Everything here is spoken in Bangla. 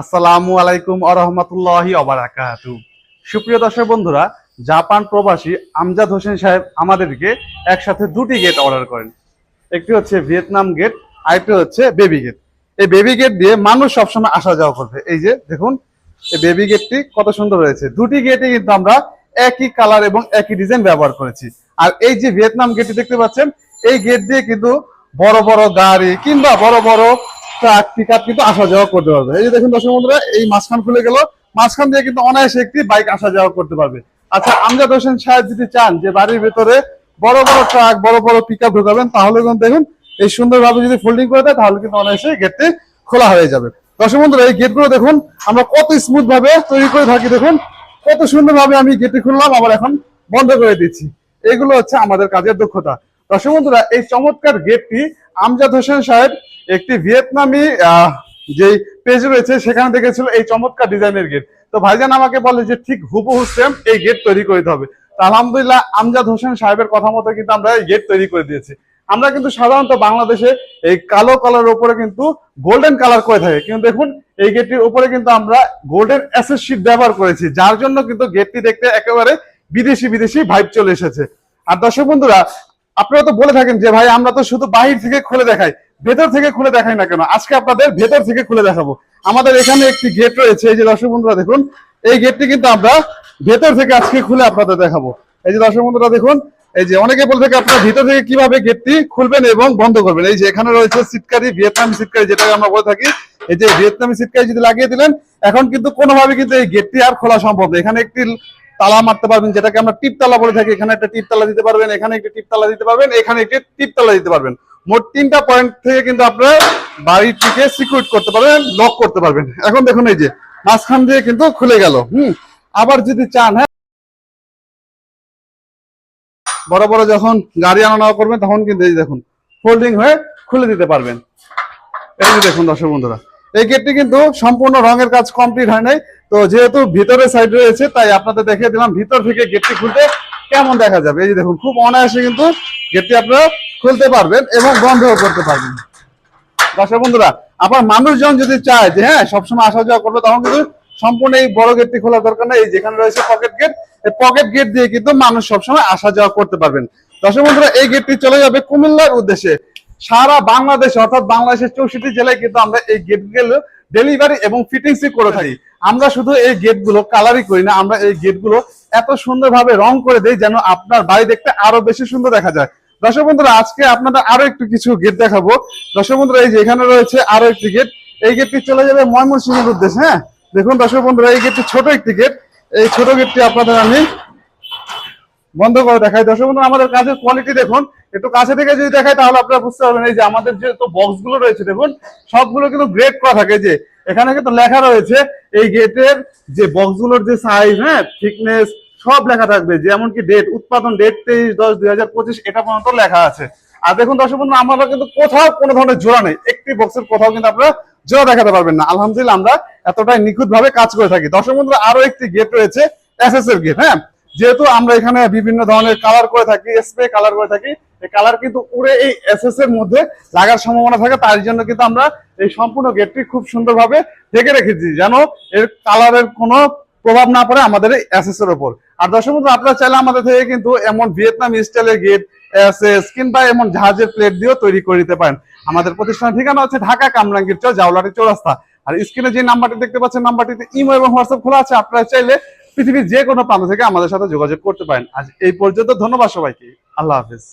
আসসালামু আলাইকুম আরহামতুল্লাহি অবরাকাতু সুপ্রিয় দর্শক বন্ধুরা, জাপান প্রবাসী আমজাদ হোসেন সাহেব আমাদেরকে একসাথে দুটি গেট অর্ডার করেন। একটি হচ্ছে ভিয়েতনাম গেট আরেকটি হচ্ছে বেবি গেট এই বেবি গেট দিয়ে মানুষ সবসময় আসা যাওয়া করবে। এই যে, দেখুন, এই বেবি গেটটি কত সুন্দর হয়েছে। দুটি গেটে কিন্তু আমরা একই কালার এবং একই ডিজাইন ব্যবহার করেছি। আর এই যে ভিয়েতনাম গেটটি দেখতে পাচ্ছেন, এই গেট দিয়ে কিন্তু বড় বড় গাড়ি কিংবা বড় বড় ট্রাক পিক আপ কিন্তু আসা যাওয়া করতে পারবে। এই যে দেখুন দর্শক বন্ধুরা, এই মাঝখান খুলে গেল। মাঝখান দিয়ে কিন্তু অনায়াসে একটি বাইক আসা যাওয়া করতে পারবে। আচ্ছা আমজাদ হোসেন সাহেব যদি চান যে বাড়ির ভেতরে বড় বড় ট্রাক বড় বড় পিক আপ ঢোকাবেন, তাহলে কিন্তু দেখুন, এই সুন্দরভাবে যদি ফোল্ডিং করে দেয়, তাহলে কিন্তু অনায়াসে গেটটি খোলা হয়ে যাবে। দর্শক বন্ধুরা, এই গেটগুলো দেখুন, আমরা কত স্মুথ ভাবে তৈরি করে থাকি, দেখুন। কত সুন্দরভাবে আমি গেটটি খুললাম, আবার এখন বন্ধ করে দিচ্ছি। এগুলো হচ্ছে আমাদের কাজের দক্ষতা। দর্শক বন্ধুরা, এই চমৎকার গেটটি আমজাদ হোসেন সাহেব, একটি ভিয়েতনামি যেই পেজ রয়েছে, সেখানে দেখেছিল এই চমৎকার ডিজাইনের গেট তো ভাইজান আমাকে বলে যে ঠিক হুবহু সেম এই গেট তৈরি করতে হবে। তো আলহামদুলিল্লাহ আমজাদ হোসেন সাহেবের কথা মতো কিন্তু আমরা এই গেট তৈরি করে দিয়েছি। আমরা কিন্তু সাধারণত বাংলাদেশে এই কালো কালার উপরে কিন্তু গোল্ডেন কালার করে থাকে। কিন্তু দেখুন, এই গেটটির উপরে কিন্তু আমরা গোল্ডেন অ্যাসেস শিট ব্যবহার করেছি, যার জন্য কিন্তু গেটটি দেখতে একেবারে বিদেশি বিদেশি ভাইব চলে এসেছে। আর দর্শক বন্ধুরা আপনারা তো বলে থাকেন যে, ভাই, আমরা তো শুধু বাহির থেকে খুলে দেখাই। ভেতর থেকে খুলে দেখাই না কেন? আজকে আপনাদের ভেতর থেকে খুলে দেখাবো। আমাদের এখানে একটি গেট রয়েছে। এই যে দর্শক বন্ধুরা, দেখুন, এই গেটটি কিন্তু আমরা ভেতর থেকে আজকে খুলে আপনাদের দেখাবো। এই যে দর্শক বন্ধুরা, দেখুন, এই যে অনেকে বলে থাকে, আপনারা ভিতর থেকে কীভাবে গেটটি খুলবেন এবং বন্ধ করবেন? এই যে এখানে রয়েছে সিটকারি, ভিয়েতনামি সিটকারি, যেটাকে আমরা বলে থাকি। এই যে ভিয়েতনামি সিটকারি যদি লাগিয়ে দিলেন, এখন কিন্তু কোনোভাবে কিন্তু এই গেটটি আর খোলা সম্ভব না। এখানে একটি তালা মারতে পারবেন, যেটাকে আমরা টিপ তালা বলে থাকি। এখানে একটা টিপ তালা দিতে পারবেন, এখানে একটি টিপ তালা দিতে পারবেন, এখানে একটি টিপ তালা দিতে পারবেন। মোট তিনটা পয়েন্ট থেকে কিন্তু আপনারা বাড়িটিকে সিকিউর করতে পারবেন লক করতে পারবেন। এখন দেখুন এই যে, মাঝখান দিয়ে কিন্তু খুলে গেল। হুম, আবার যদি চান হ্যাঁ। বড় বড় যখন গাড়ি আনা নেওয়া করবেন, তখন কিন্তু এই দেখুন ফোল্ডিং হয়ে খুলে দিতে পারবেন। এই দেখুন দর্শক বন্ধুরা এই গেটটি কিন্তু সম্পূর্ণ রঙের কাজ কমপ্লিট হয় নাই। তো যেহেতু ভিতরে সাইড রয়েছে, তাই আপনাদের দেখিয়ে দিলাম ভিতর থেকে গেটটি খুলতে কেমন দেখা যাবে। এই যে দেখুন, খুব অনায়াসে কিন্তু গেটটি আপনারা খুলতে পারবেন এবং বন্ধও করতে পারবেন। দর্শক বন্ধুরা, আবার মানুষজন যদি চায় যে হ্যাঁ সবসময় আসা যাওয়া করবে, তখন কিন্তু সম্পূর্ণ এই বড় গেটটি খোলা দরকার নেই। যেখানে রয়েছে পকেট গেট এই পকেট গেট দিয়ে কিন্তু মানুষ সবসময় আসা যাওয়া করতে পারবেন। দর্শক বন্ধুরা, এই গেটটি চলে যাবে কুমিল্লার উদ্দেশ্যে। সারা বাংলাদেশে, অর্থাৎ বাংলাদেশের চৌষট্টি জেলায় কিন্তু আমরা এই গেটগুলো ডেলিভারি এবং ফিটিংস করে থাকি। আমরা শুধু এই গেটগুলো কালারই করি না, আমরা এই গেটগুলো এত সুন্দরভাবে রং করে দেই যেন আপনার বাড়ি দেখতে আরও বেশি সুন্দর দেখা যায়। দর্শক বন্ধুরা, আজকে আপনাদের আরও একটু কিছু গেট দেখাবো। দর্শক বন্ধুরা, এই যে এখানে রয়েছে আরও একটি গেট এই গেটটি চলে যাবে ময়মনসিংহের উদ্দেশ্যে হ্যাঁ? দেখুন দর্শক বন্ধুরা, এই গেটটি ছোট একটি গেট এই ছোট গেটটি আপনাদের আমি বন্ধ করে দেখাই। দর্শক বন্ধু আমাদের কাজের কোয়ালিটি দেখুন। একটু কাছে থেকে যদি দেখাই, তাহলে আপনারা বুঝতে পারবেন। এই যে আমাদের যে তো বক্সগুলো রয়েছে, দেখুন, সবগুলো কিন্তু গ্রেড করা থাকে। যে এখানে কিন্তু লেখা রয়েছে, এই গেটের যে বক্সগুলোর যে সাইজ হ্যাঁ থিকনেস সব লেখা থাকবে। যেমন কি ডেট উৎপাদন ডেট তেইশ দশ দুই হাজার পঁচিশ, এটা পর্যন্ত লেখা আছে। আর দেখুন দর্শক বন্ধু আমরা কিন্তু কোথাও কোনো ধরনের জোড়া নেই। একটি বক্সের কোথাও কিন্তু আপনারা জোড়া দেখাতে পারবেন না। আলহামদুলিল্লাহ, আমরা এতটাই নিখুঁত ভাবে কাজ করে থাকি। দর্শক বন্ধু আরও একটি গেট রয়েছে এস এর গেট হ্যাঁ? যেহেতু আমরা এখানে বিভিন্ন ধরনের কালার করে থাকি স্প্রে কালার করে থাকি, এই কালার কিন্তু উড়ে এই এসএস এর মধ্যে লাগার সম্ভাবনা থাকে। তার জন্য কিন্তু আমরা এই সম্পূর্ণ গেটটি খুব সুন্দরভাবে ঢেকে রেখেছি, যেন এর কালারের কোনো প্রভাব না পড়ে আমাদের এই এসএস এর উপর আর দর্শক বন্ধু আপনারা চাইলে আমাদের থেকে কিন্তু এমন ভিয়েতনাম স্টাইলের গেট এসএস কিংবা এমন জাহাজের প্লেট দিয়েও তৈরি করে দিতে পারেন। আমাদের প্রতিষ্ঠানের ঠিকানা হচ্ছে ঢাকা কামরাঙ্গীর চর, জাউলাটি চৌরাস্তা। আর স্ক্রিনে যে নাম্বারটি দেখতে পাচ্ছেন নাম্বারটিতে ইমো এবং হোয়াটসঅ্যাপ খোলা আছে। আপনারা চাইলে পৃথিবীর যে কোনো প্রান্ত থেকে আমাদের সাথে যোগাযোগ করতে পারেন। আজ এই পর্যন্ত ধন্যবাদ সবাইকে। আল্লাহ হাফিজ।